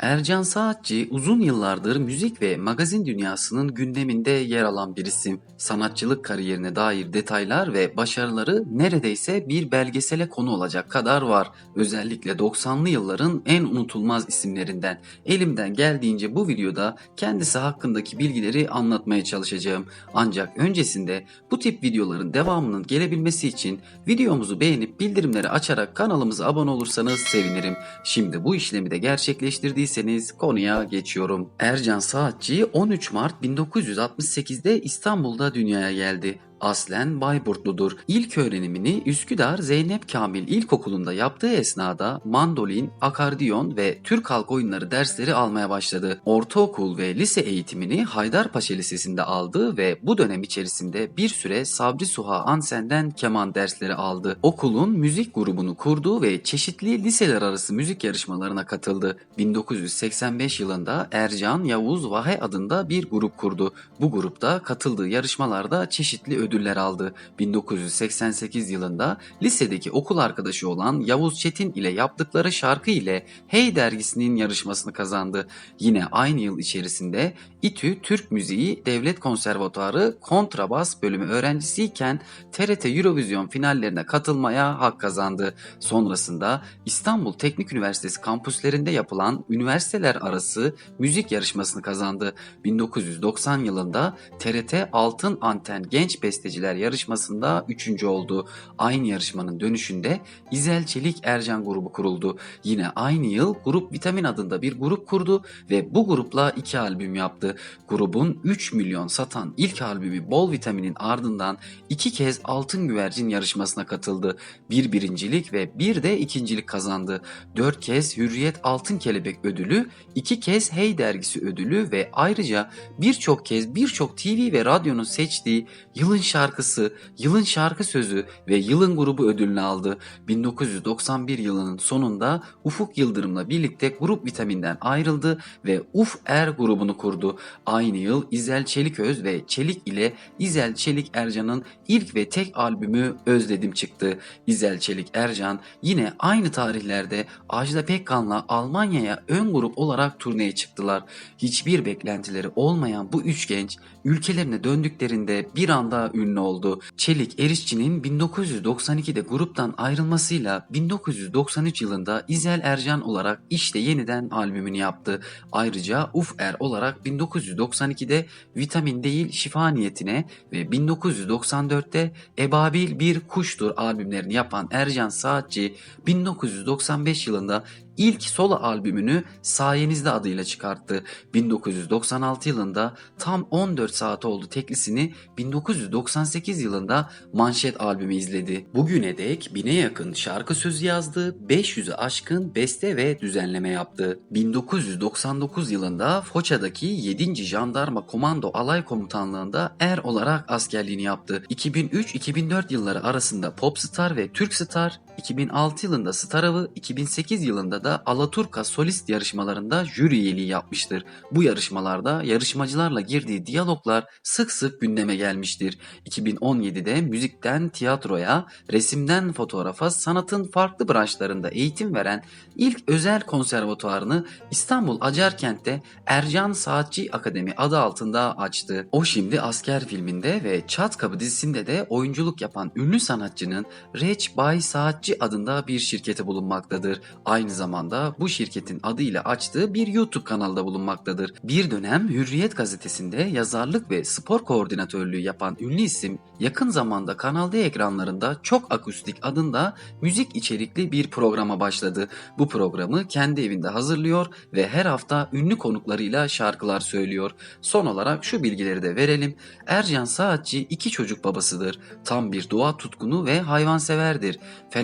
Ercan Saatçi uzun yıllardır müzik ve magazin dünyasının gündeminde yer alan bir isim. Sanatçılık kariyerine dair detaylar ve başarıları neredeyse bir belgesele konu olacak kadar var. Özellikle 90'lı yılların en unutulmaz isimlerinden. Elimden geldiğince bu videoda kendisi hakkındaki bilgileri anlatmaya çalışacağım. Ancak öncesinde bu tip videoların devamının gelebilmesi için videomuzu beğenip bildirimleri açarak kanalımıza abone olursanız sevinirim. Şimdi bu işlemi de gerçekleştirdiyseniz konuya geçiyorum. Ercan Saatçi 13 Mart 1968'de İstanbul'da dünyaya geldi. Aslen Bayburtludur. İlk öğrenimini Üsküdar Zeynep Kamil İlkokulu'nda yaptığı esnada mandolin, akordiyon ve Türk halk oyunları dersleri almaya başladı. Ortaokul ve lise eğitimini Haydarpaşa Lisesi'nde aldı ve bu dönem içerisinde bir süre Sabri Suha Ansen'den keman dersleri aldı. Okulun müzik grubunu kurdu ve çeşitli liseler arası müzik yarışmalarına katıldı. 1985 yılında Ercan Yavuz Vahe adında bir grup kurdu. Bu grupta katıldığı yarışmalarda çeşitli ödüller aldı. 1988 yılında lisedeki okul arkadaşı olan Yavuz Çetin ile yaptıkları şarkı ile Hey dergisinin yarışmasını kazandı. Yine aynı yıl içerisinde İTÜ Türk Müziği Devlet Konservatuarı kontrabas bölümü öğrencisiyken TRT Eurovision finallerine katılmaya hak kazandı. Sonrasında İstanbul Teknik Üniversitesi kampüslerinde yapılan üniversiteler arası müzik yarışmasını kazandı. 1990 yılında TRT Altın Anten Genç Besteciler yarışmasında 3. oldu. Aynı yarışmanın dönüşünde İzel Çelik Ercan grubu kuruldu. Yine aynı yıl Grup Vitamin adında bir grup kurdu ve bu grupla iki albüm yaptı. Grubun 3 milyon satan ilk albümü Bol Vitamin'in ardından iki kez Altın Güvercin yarışmasına katıldı. Bir birincilik ve bir de ikincilik kazandı. Dört kez Hürriyet Altın Kelebek ödülü, iki kez Hey Dergisi ödülü ve ayrıca birçok kez birçok TV ve radyonun seçtiği Yılın Şarkısı, Yılın Şarkı Sözü ve Yılın Grubu ödülünü aldı. 1991 yılının sonunda Ufuk Yıldırım'la birlikte Grup Vitamin'den ayrıldı ve Uf Er grubunu kurdu. Aynı yıl İzel Çeliköz ve Çelik ile İzel Çelik Ercan'ın ilk ve tek albümü Özledim çıktı. İzel Çelik Ercan yine aynı tarihlerde Ajda Pekkan'la Almanya'ya ön grup olarak turneye çıktılar. Hiçbir beklentileri olmayan bu üç genç ülkelerine döndüklerinde bir anda ünlü oldu. Çelik Erişçi'nin 1992'de gruptan ayrılmasıyla 1993 yılında İzel Ercan olarak işte yeniden albümünü yaptı. Ayrıca Uf Er olarak 1992'de Vitamin değil Şifa niyetine ve 1994'te Ebabil bir kuştur albümlerini yapan Ercan Saatçi 1995 yılında ilk solo albümünü Sayenizde adıyla çıkarttı. 1996 yılında tam 14 saat oldu teklisini 1998 yılında Manşet albümü izledi. Bugüne dek bine yakın şarkı sözü yazdı, 500'ü aşkın beste ve düzenleme yaptı. 1999 yılında Foça'daki 7. Jandarma Komando Alay Komutanlığı'nda er olarak askerliğini yaptı. 2003-2004 yılları arasında Popstar ve Türkstar, 2006 yılında Star Avı, 2008 yılında da Alaturka solist yarışmalarında jüri üyeliği yapmıştır. Bu yarışmalarda yarışmacılarla girdiği diyaloglar sık sık gündeme gelmiştir. 2017'de müzikten tiyatroya, resimden fotoğrafa, sanatın farklı branşlarında eğitim veren ilk özel konservatuarını İstanbul Acarkent'te Ercan Saatçi Akademi adı altında açtı. O şimdi asker filminde ve Çat Kapı dizisinde de oyunculuk yapan ünlü sanatçının Reç Bay Saatçi adında bir şirketi bulunmaktadır. Aynı zamanda bu şirketin adıyla açtığı bir YouTube kanalda bulunmaktadır. Bir dönem Hürriyet gazetesinde yazarlık ve spor koordinatörlüğü yapan ünlü isim yakın zamanda Kanal D ekranlarında Çok Akustik adında müzik içerikli bir programa başladı. Bu programı kendi evinde hazırlıyor ve her hafta ünlü konuklarıyla şarkılar söylüyor. Son olarak şu bilgileri de verelim. Ercan Saatçi iki çocuk babasıdır. Tam bir doğa tutkunu ve hayvanseverdir.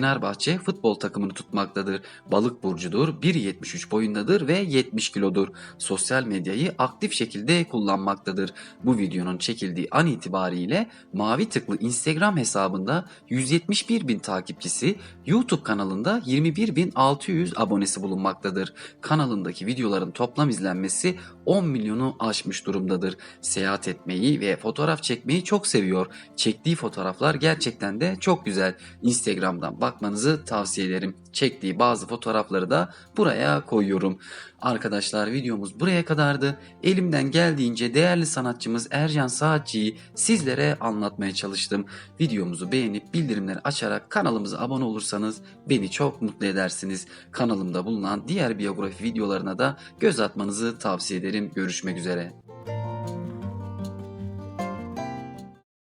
Fenerbahçe futbol takımını tutmaktadır. Balık burcudur, 1.73 boyundadır ve 70 kilodur. Sosyal medyayı aktif şekilde kullanmaktadır. Bu videonun çekildiği an itibariyle mavi tıklı Instagram hesabında 171 bin takipçisi, YouTube kanalında 21.600 abonesi bulunmaktadır. Kanalındaki videoların toplam izlenmesi 10 milyonu aşmış durumdadır. Seyahat etmeyi ve fotoğraf çekmeyi çok seviyor. Çektiği fotoğraflar gerçekten de çok güzel. Instagram'dan baktığınızda bakmanızı tavsiye ederim. Çektiği bazı fotoğrafları da buraya koyuyorum. Arkadaşlar videomuz buraya kadardı. Elimden geldiğince değerli sanatçımız Ercan Saatçı'yı sizlere anlatmaya çalıştım. Videomuzu beğenip bildirimleri açarak kanalımıza abone olursanız beni çok mutlu edersiniz. Kanalımda bulunan diğer biyografi videolarına da göz atmanızı tavsiye ederim. Görüşmek üzere.